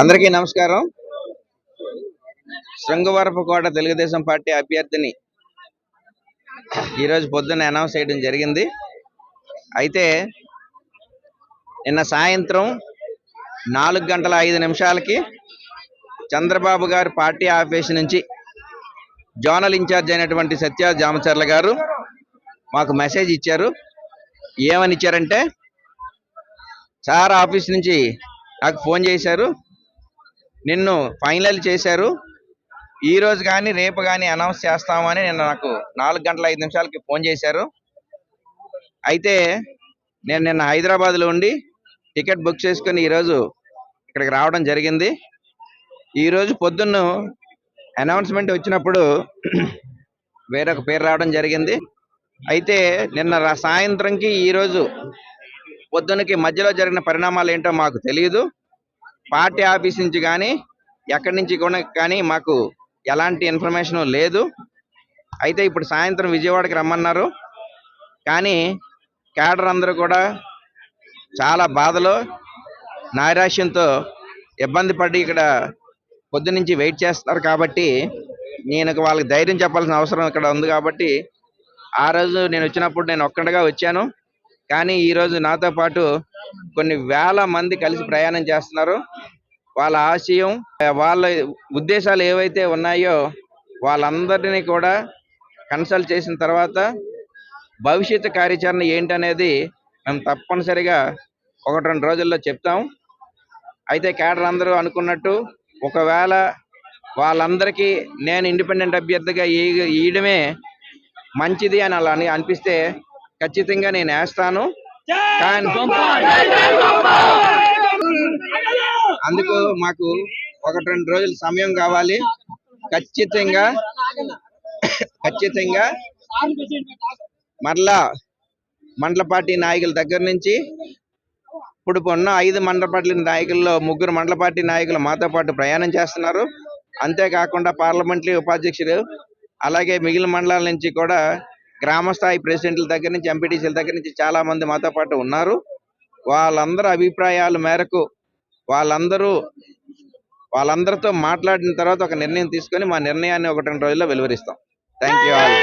అందరికీ నమస్కారం. శృంగవరపుకోట తెలుగుదేశం పార్టీ అభ్యర్థిని ఈరోజు పొద్దున్న అనౌన్స్ చేయడం జరిగింది. అయితే నిన్న సాయంత్రం నాలుగు గంటల ఐదు నిమిషాలకి చంద్రబాబు గారి పార్టీ ఆఫీస్ నుంచి జోనల్ ఇన్ఛార్జ్ అయినటువంటి సత్య జామచర్ల గారు మాకు మెసేజ్ ఇచ్చారు. ఏమని ఇచ్చారంటే సార్ ఆఫీస్ నుంచి నాకు ఫోన్ చేశారు. నిన్ను ఫైనల్ చేశారు. ఈ రోజు కానీ రేపు కానీ అనౌన్స్ చేస్తామని నిన్న నాకు నాలుగు గంటల ఐదు నిమిషాలకి ఫోన్ చేశారు. అయితే నేను నిన్న హైదరాబాద్లో ఉండి టికెట్ బుక్ చేసుకుని ఈరోజు ఇక్కడికి రావడం జరిగింది. ఈరోజు పొద్దున్న అనౌన్స్మెంట్ వచ్చినప్పుడు వేరొక పేరు రావడం జరిగింది. అయితే నిన్న సాయంత్రంకి ఈరోజు పొద్దునకి మధ్యలో జరిగిన పరిణామాలు ఏంటో మాకు తెలియదు. పార్టీ ఆఫీస్ నుంచి కానీ ఎక్కడి నుంచి కూడా కానీ మాకు ఎలాంటి ఇన్ఫర్మేషన్ లేదు. అయితే ఇప్పుడు సాయంత్రం విజయవాడకి రమ్మన్నారు. కానీ క్యాడర్ అందరూ కూడా చాలా బాధలో నైరాశ్యంతో ఇబ్బంది పడి ఇక్కడ పొద్దునుంచి వెయిట్ చేస్తారు కాబట్టి నేను వాళ్ళకి ధైర్యం చెప్పాల్సిన అవసరం ఇక్కడ ఉంది కాబట్టి ఆ రోజు నేను వచ్చినప్పుడు నేను ఒక్కడిగా వచ్చాను. కానీ ఈ రోజు నాతో పాటు కొన్ని వేల మంది కలిసి ప్రయాణం చేస్తున్నారు. వాళ్ళ ఆశయం వాళ్ళ ఉద్దేశాలు ఏవైతే ఉన్నాయో వాళ్ళందరినీ కూడా కన్సల్ట్ చేసిన తర్వాత భవిష్యత్తు కార్యాచరణ ఏంటనేది మేము తప్పనిసరిగా ఒకటి రెండు రోజుల్లో చెప్తాం. అయితే కేడర్ అందరూ అనుకున్నట్టు ఒకవేళ వాళ్ళందరికీ నేను ఇండిపెండెంట్ అభ్యర్థిగా ఈ- మంచిది అని అలా అని అనిపిస్తే ఖచ్చితంగా నేను వేస్తాను. అందుకు మాకు ఒకటి రెండు రోజులు సమయం కావాలి. ఖచ్చితంగా ఖచ్చితంగా మరలా మండల పార్టీ నాయకుల దగ్గర నుంచి ఇప్పుడు ఉన్న ఐదు మండల పార్టీ నాయకుల్లో ముగ్గురు మండల పార్టీ నాయకులు మాతో పాటు ప్రయాణం చేస్తున్నారు. అంతేకాకుండా పార్లమెంటరీ ఉపాధ్యక్షుడు అలాగే మిగిలిన మండలాల నుంచి కూడా గ్రామ స్థాయి ప్రెసిడెంట్ల దగ్గర నుంచి ఎంపీటీసీల దగ్గర నుంచి చాలా మంది మాతో పాటు ఉన్నారు. వాళ్ళందరి అభిప్రాయాల మేరకు వాళ్ళందరూ వాళ్ళందరితో మాట్లాడిన తర్వాత ఒక నిర్ణయం తీసుకొని మా నిర్ణయాన్ని ఒకటి రెండు రోజుల్లో వెలువరిస్తాం. Thank you all